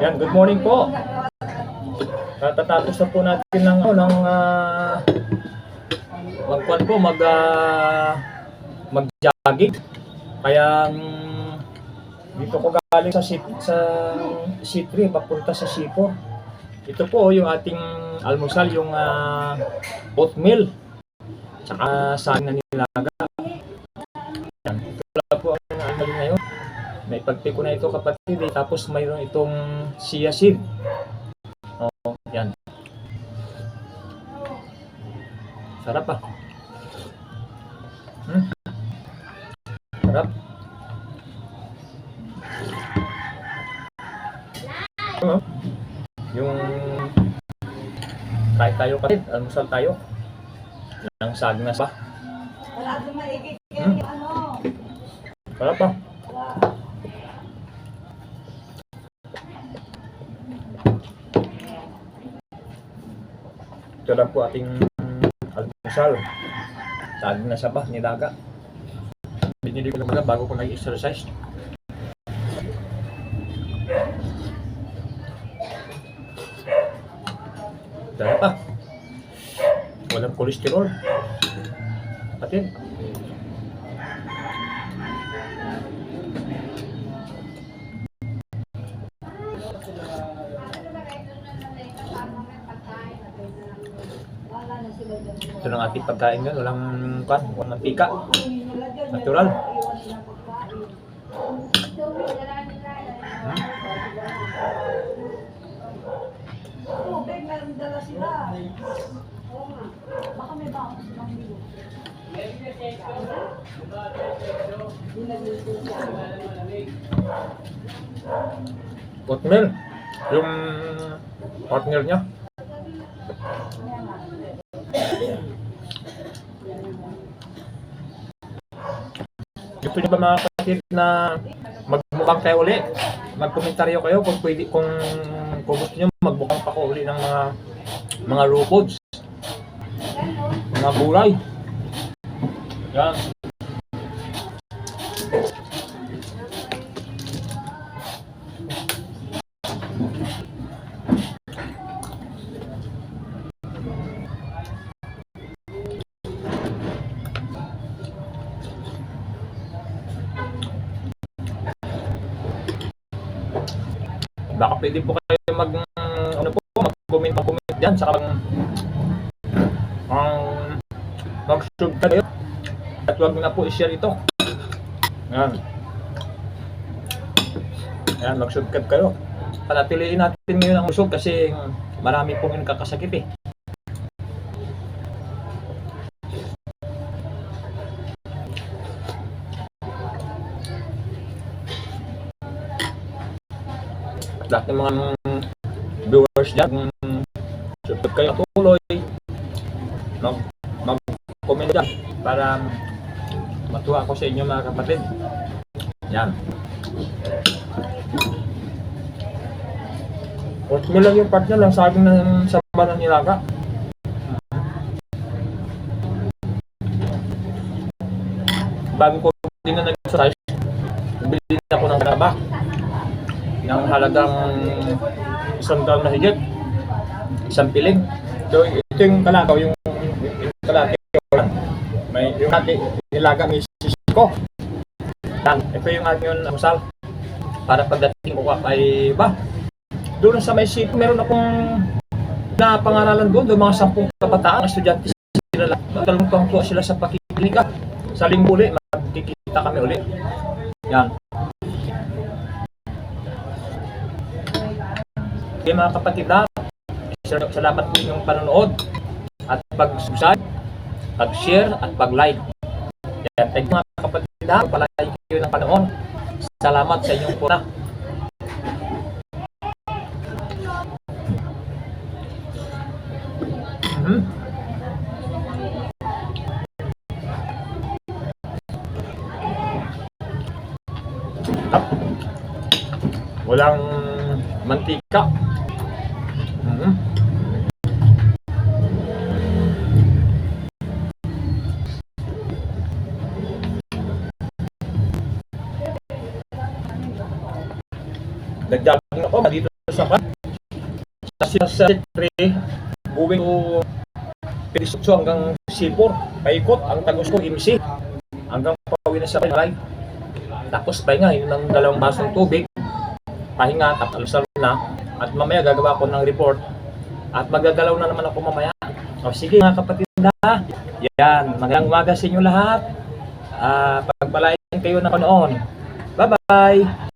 Yan, good morning po. Katatapos na po natin ng ano, ng uh, magkuan po mag ah, mag-jogging. Kaya mm, dito ko galing sa C, sa C3 papunta sa C4. Ito po yung ating almusal, yung ah, oatmeal. Tsaka saging na nilaga. May pagpi ko na ito kapatid eh. Tapos mayroon itong chia seed. Oh, yan. Sarap ah. Hmm? Sarap. Ano? Yung kahit tayo kapatid, almusal tayo. Ng saging na sa Wala akong maigit Hmm? ano. Sarap ah. Ito lang po ating almusal. Saging na saba, nilaga. Binili ko muna bago ko nag-exercise. Sarap ah. Walang kolesterol. Kapatid. Ito lang ating pagkain ngayon. Walang kan, walang mantika. Natural. Hmm? Oatmeal. Yung partner niya. Gusto niyo ba mga kapatid na magmukang kayo uli? Magkomentaryo kayo kung pwede kung kung gusto niyo magbukang pa ko uli ng mga mga raw foods. Mga gulay. Yan. Baka pwede po kayo mag ano po mag-comment comment diyan sa mag ang mag-subscribe kayo at huwag na po i-share ito. Yan. Yan, mag-subscribe kayo. Panatiliin natin ngayon ang usog kasi marami pong kakasakit eh. Lahat ng mga viewers dyan, subscribe kayo tuloy, mag, mag-comment dyan para matuwa ako sa inyo mga kapatid. Yan. Oatmeal lang yung part nyo lang, sabi ng saba ng nilaga. Bago ko din na nag-exercise, bili ako ng graba ng halagang isang daan na higit. Isang piling. So, ito yung kalakaw, yung, yung kalakaw. May, yung ati, nilaga may sisiko. Yan, ito yung aking yun, amusal. Para pagdating ko ay ba? Doon sa may city, meron akong na pangaralan doon, doon mga sampung kabataan, estudyante sila lang. Talong po sila sa pakikiliga. Sa linggo ulit, magkikita kami ulit. Yan. Kaya mga kapatid na, sal- salamat po yung panonood at pag-subscribe, pag-share at pag-like. Yan, thank you mga kapatid na, kayo ng panoon. Salamat sa inyong puna. Mhm. Up. Walang mantika. Nagdag ako dito sa pa. Sa sa 3, going to Pirisutso hanggang Sipor, paikot ang tagos ko MC hanggang pauwi na sa Palay. Tapos pahinga, yun ng dalawang basong tubig, pahinga, tapos na, at mamaya gagawa ko ng report, at magagalaw na naman ako mamaya. O sige mga kapatid na, yan, magandang umaga sa inyo lahat. Ah, pagpalain kayo na panoon. Bye-bye!